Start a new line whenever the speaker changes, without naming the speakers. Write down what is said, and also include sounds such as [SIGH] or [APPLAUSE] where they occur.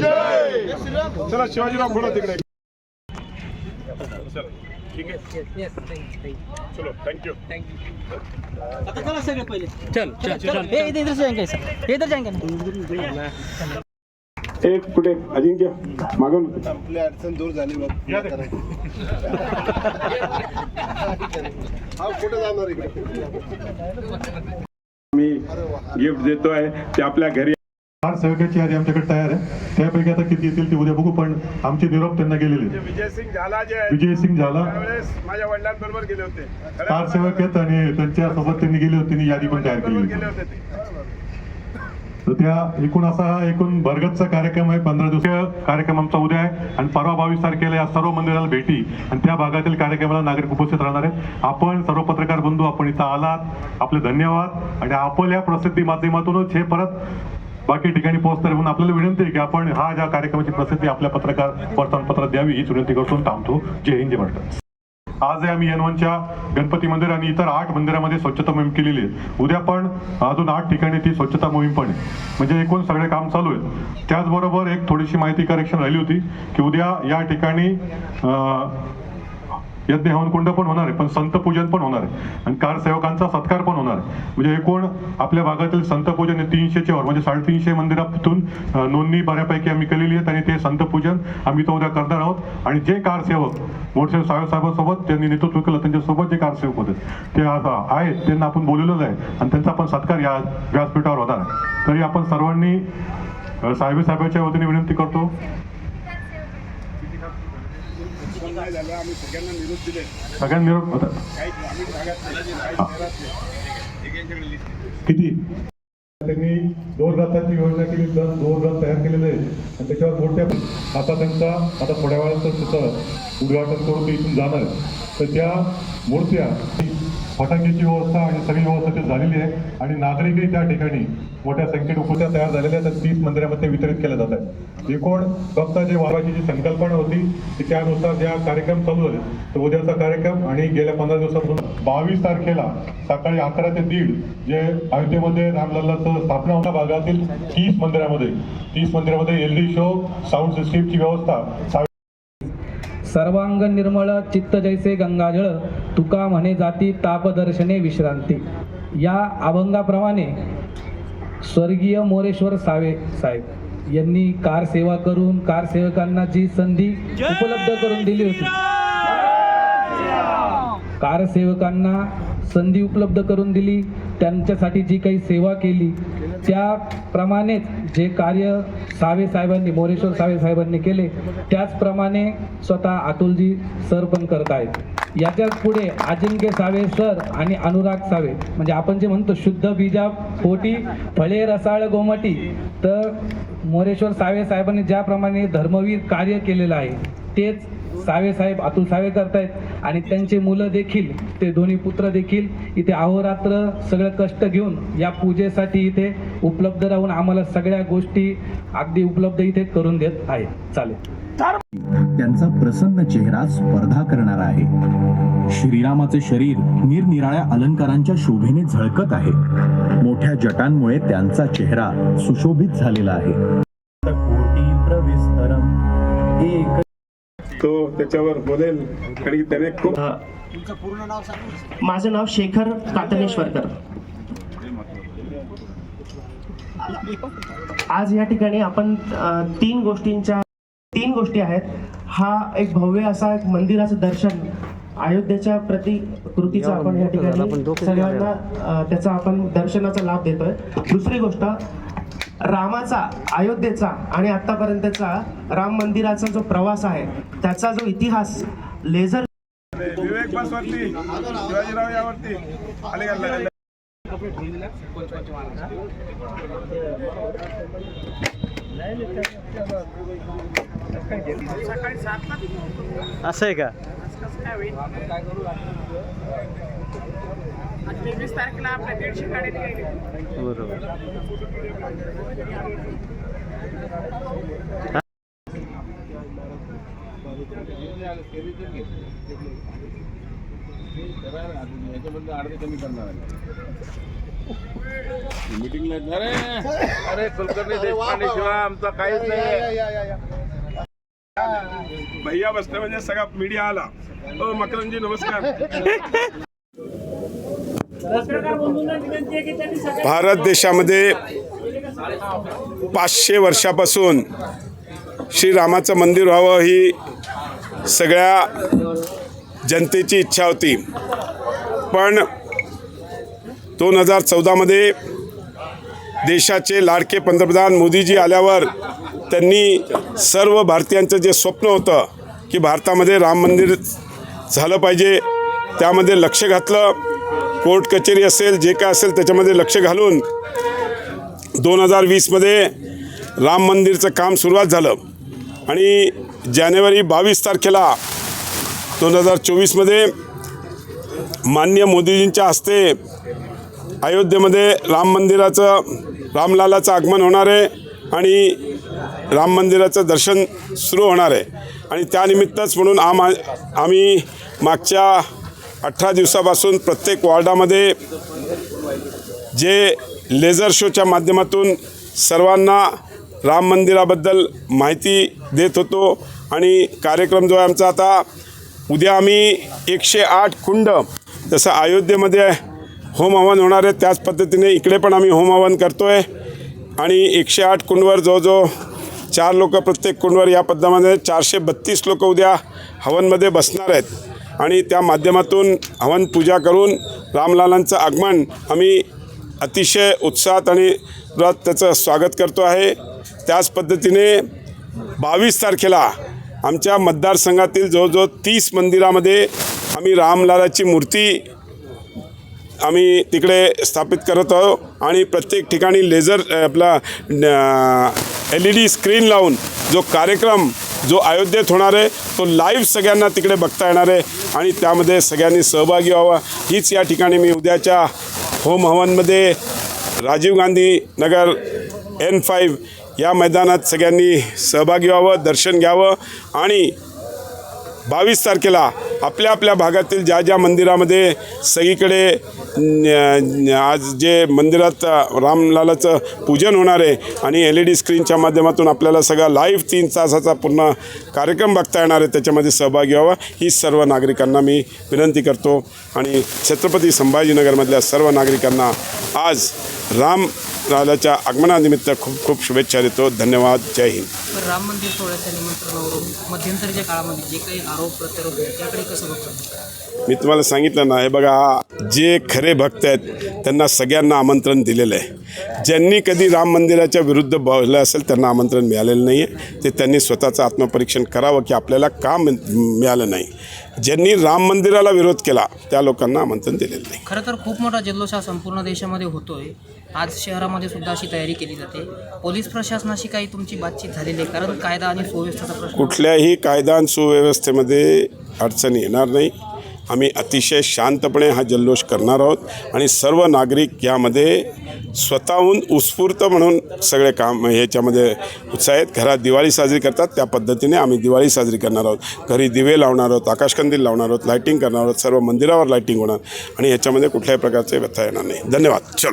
चला शिवाजीराव पुढे तिकडे. ठीक आहे? चलो थँक्यू
आता चला सगळे पहिले. चल चल चल हे इधर इधर से जाएंगे सर. इधर जाएंगे ना.
एक कुठे? अजिंक्य मागून.
आपली अडचण दूर झाली बघ. हा कुठे जाणार इकडे?
मी गिफ्ट देतोय ते आपल्या घरी
सेवकाची यादी आमच्याकडे तयार आहे. त्यापैकी आता किती येतील ते उद्या बघू पण आमचे निरोप त्यांना गेलेले आहेत.
विजय सिंग झाला जे आहे,
विजय सिंग झाला
माझ्या वडिलांबरोबर गेले होते.
फार सेवक आहेत आणि त्यांच्यासोबत त्यांनी गेले होते त्यांनी यादी पण तयार केली तर त्या एकूण असा हा एकूण भरगतचा कार्यक्रम आहे. पंधरा दिवसीय कार्यक्रम आमचा उद्या आहे. आणि परवा बावीस तारखेला या सर्व मंदिराला भेटी. आणि त्या भागातील कार्यक्रमाला नागरिक उपस्थित राहणार आहेत. आपण सर्व पत्रकार बंधू आपण इथं आलात. आपले धन्यवाद. आणि आपल्या प्रसिद्धी माध्यमातूनच हे परत बाकी ठिकाणी पोहोचणार म्हणून आपल्याला विनंती आहे की आपण हा ज्या कार्यक्रमाची प्रसिद्धी आपल्या पत्रकार वर्तमानपत्रात द्यावी हीच विनंती करतो थांबतो. जय हिंद जय महाराष्ट्र. आज आहे आम्ही यनवनच्या गणपती मंदिर आणि इतर आठ मंदिरामध्ये स्वच्छता मोहीम केलेली आहे. उद्या पण अजून आठ ठिकाणी ती स्वच्छता मोहीम पण आहे. म्हणजे एकूण सगळे काम चालू आहे त्याचबरोबर एक थोडीशी माहिती करेक्शन राहिली होती की उद्या या ठिकाणी यज्ञ हवनकुंड पण होणार आहे पण संत पूजन पण होणार आहे. आणि कार सेवकांचा सत्कार पण होणार आहे. म्हणजे एकूण आपल्या भागातील संत पूजन हे तीनशेच्या वर म्हणजे साडेतीनशे मंदिरातून नोंदणी बऱ्यापैकी आम्ही केलेली आहे आणि ते संत पूजन आम्ही तो उद्या करणार आहोत. आणि जे कार सेवक मोठे साहेबांसोबत त्यांनी नेतृत्व केलं त्यांच्यासोबत जे कार सेवक होते ते आता आहेत त्यांना आपण बोलवलेलं आहे. आणि त्यांचा पण सत्कार या व्यासपीठावर होणार तरी आपण सर्वांनी अं, वतीने विनंती करतो
नाही झालं आम्ही सगळ्यांना निरोप दिले.
सगळ्यांनी निरोप होता?
काही ग्रामीण भागात काही शहरात.
किती? त्यांनी दोन रथाची योजना केली तर दोन रथ तयार केलेले आहेत. आणि त्याच्यावर मोठ्या आता त्यांचा आता थोड्या वेळात तिथं उद्घाटन करून ते इथून जाणार. तर त्या मूर्त्या फटाक्याची व्यवस्था आणि सगळी व्यवस्था ते झालेली आहे. आणि नागरिकही त्या ठिकाणी मोठ्या संख्येने उपस्थित तयार झालेल्या आहेत. तीस मंदिरामध्ये वितरित केल्या जात आहेत एकूण फक्त जे वारवाची जी संकल्पना होती ती त्यानुसार ज्या कार्यक्रम चालू झाले तर उद्याचा कार्यक्रम आणि गेल्या पंधरा दिवसापासून बावीस तारखेला सकाळी अकरा ते दीड जे अयोध्येमध्ये रामलल्लाचं स्थापना होता भागातील तीस मंदिरामध्ये. तीस मंदिरामध्ये एल डी शो साऊंड सिस्टीमची व्यवस्था
सर्वांग निर्मळ चित्त जैसे गंगाजळ तुका म्हणे जाती तापदर्शने विश्रांती. या अभंगाप्रमाणे स्वर्गीय मोरेश्वर सावे साहेब यांनी कार सेवा करून कार सेवकांना जी संधी उपलब्ध करून दिली होती कार सेवकांना संधी उपलब्ध करून दिली त्यांच्यासाठी जी काही सेवा केली त्याप्रमाणेच जे कार्य सावे साहेबांनी मोरेश्वर सावे साहेबांनी केले त्याचप्रमाणे स्वतः अतुलजी सर पण करत आहेत. याच्याच पुढे अजिंक्य सावे सर आणि अनुराग सावे. म्हणजे आपण जे म्हणतो शुद्ध बीजा पोटी फळे रसाळ गोमटी तर मोरेश्वर सावे साहेबांनी ज्याप्रमाणे धर्मवीर कार्य केलेलं आहे तेच सावे साहेब अतुल सावे करतायत आणि त्यांचे मुलं देखील ते दोन्ही पुत्र देखील इथे अहोरात्र सगळं कष्ट घेऊन या पूजेसाठी इथे उपलब्ध राहून आम्हाला सगळ्या गोष्टी अगदी उपलब्ध इथे करून देत आहेत. चालेल.
त्यांचा प्रसन्न चेहरा स्पर्धा करणारा आहे. श्रीरामाचे शरीर निरनिराळ्या अलंकारांच्या शोभेने झळकत आहे. मोठ्या जटांमुळे त्यांचा चेहरा सुशोभित झालेला आहे.
तो त्याच्यावर बोलेल. आणि त्याने खूप
माझं नाव शेखर कातनेश्वरकर आज या ठिकाणी आपण तीन गोष्टींच्या तीन गोष्टी आहेत. हा एक भव्य असा एक मंदिराचं दर्शन अयोध्येच्या प्रतिकृतीचं आपण या ठिकाणी सगळ्यांना त्याचा आपण दर्शनाचा लाभ देतोय. दुसरी गोष्ट रामाचा अयोध्येचा आणि आतापर्यंतचा राम मंदिराचा जो प्रवास आहे त्याचा जो इतिहास लेझर
विवेक बस वरती शिवाजीराव यावरती.
असं आहे का?
तेवीस तारखेला आपल्या दीडशे गाडी निघाली.
बरोबर.
याच्याबद्दल अर्धे कमी करणार आहे
अरे कुलकर्णी आमचा काहीच नाही भैया बसले म्हणजे सगळा मीडिया आला. हो मकरंजी नमस्कार. [LAUGHS] भारत देशामध्ये पाचशे वर्षापासून श्रीरामाचं मंदिर व्हावं ही सगळ्या जनतेची इच्छा होती. पण दोन हजार चौदामध्ये देशाचे लाडके पंतप्रधान मोदीजी आल्यावर त्यांनी सर्व भारतीयांचं जे स्वप्न होतं की भारतामध्ये राम मंदिर झालं पाहिजे त्यामध्ये लक्ष घातलं. कोर्ट कचेरी असेल जे काय असेल त्याच्यामध्ये लक्ष घालून दोन हजार वीसमध्ये राम मंदिरचं काम सुरुवात झालं. आणि जानेवारी बावीस तारखेला दोन हजार चोवीसमध्ये मान्य मोदीजींच्या हस्ते अयोध्येमध्ये राम मंदिराचं रामलालाचं आगमन होणार आहे आणि राम मंदिराचं दर्शन सुरू होणार आहे. आणि त्यानिमित्तच म्हणून आम आम्ही मागच्या अठरा दिवसापासून प्रत्येक वॉर्डामध्ये जे लेझर शोच्या माध्यमातून सर्वांना राम मंदिराबद्दल माहिती देत होतो आणि कार्यक्रम जो आहे आमचा आता उद्या आम्ही एकशे आठ कुंड जसं अयोध्येमध्ये होम हवन होणार आहे त्याच पद्धतीने इकडे पण आम्ही होम हवन करतो आहे आणि एकशे आठ कुंडवर जो जो चार लोक प्रत्येक कुंडवर या पद्धतीमध्ये चारशे बत्तीस लोक उद्या हवनमध्ये बसणार आहेत. आणि त्या माध्यमातून हवन पूजा करून रामलालांचं आगमन आम्ही अतिशय उत्साहात आणि त्याचं स्वागत करतो आहे. त्याच पद्धतीने बावीस तारखेला आमच्या मतदारसंघातील जवळजवळ तीस मंदिरामध्ये आम्ही रामलालाची मूर्ती आम्ही तिकडे स्थापित करत आहोत आणि प्रत्येक ठिकाणी लेझर आपला एल ई डी स्क्रीन लावून जो कार्यक्रम जो अयोध्येत होणार आहे तो लाईव्ह सगळ्यांना तिकडे बघता येणार आहे आणि त्यामध्ये सगळ्यांनी सहभागी व्हावा. हीच या ठिकाणी मी उद्याच्या होम हवनमध्ये राजीव गांधी नगर एन फाईव्ह या मैदानात सगळ्यांनी सहभागी व्हावं दर्शन घ्यावं आणि बावीस तारखेला आपल्या आपल्या भागातील ज्या ज्या मंदिरामध्ये सगळीकडे आज जे मंदिरात रामलालाचं पूजन होणार आहे आणि एल ई डी स्क्रीनच्या माध्यमातून आपल्याला सगळा लाईव्ह तीन तासाचा पूर्ण कार्यक्रम बघता येणार आहे त्याच्यामध्ये सहभागी व्हावा. ही सर्व नागरिकांना मी विनंती करतो. आणि छत्रपती संभाजीनगरमधल्या सर्व नागरिकांना आज राम लालाच्या आगमनानिमित्त खूप खूप शुभेच्छा देतो. धन्यवाद. जय हिंद.
राम मंदिर सोहळ्याच्या निमंत्रणावरून मध्यंतरीच्या काळामध्ये जे काही आरोप प्रत्यारोप त्याकडे कसं बघतो?
मी तुम्हाला सांगितलं ना हे बघा जे खरे भक्त आहेत त्यांना सगळ्यांना आमंत्रण दिलेलं आहे. ज्यांनी कधी राम मंदिराच्या विरुद्ध बोललं असेल त्यांना आमंत्रण मिळालेलं नाही आहे ते त्यांनी स्वतःचं आत्मपरीक्षण करावं की आपल्याला का मिळ- मिळालं नाही. ज्यांनी राम मंदिराला विरोध केला त्या लोकांना आमंत्रण दिलेलं नाही.
खरं तर खूप मोठा जल्लोष हा संपूर्ण देशामध्ये होतोय. आज शहरामध्ये सुद्धा अशी तयारी केली जाते. पोलीस प्रशासनाशी काही तुमची बातचीत झालेली आहे. कारण कायदा आणि सुव्यवस्थेचा प्रश्न
कुठल्याही कायदा आणि सुव्यवस्थेमध्ये अडचणी येणार नाही. आम्ही अतिशय शांतपणे हा जल्लोष करणार आहोत आणि सर्व नागरिक यामध्ये स्वतःहून उत्स्फूर्त म्हणून सगळे काम ह्याच्यामध्ये उत्साहित. घरात दिवाळी साजरी करतात त्या पद्धतीने आम्ही दिवाळी साजरी करणार आहोत. घरी दिवे लावणार आहोत आकाशकंदील लावणार आहोत लाईटिंग करणार आहोत सर्व मंदिरावर लाईटिंग होणार आणि ह्याच्यामध्ये कुठल्याही प्रकारचे व्यथा येणार नाही. धन्यवाद. चलो.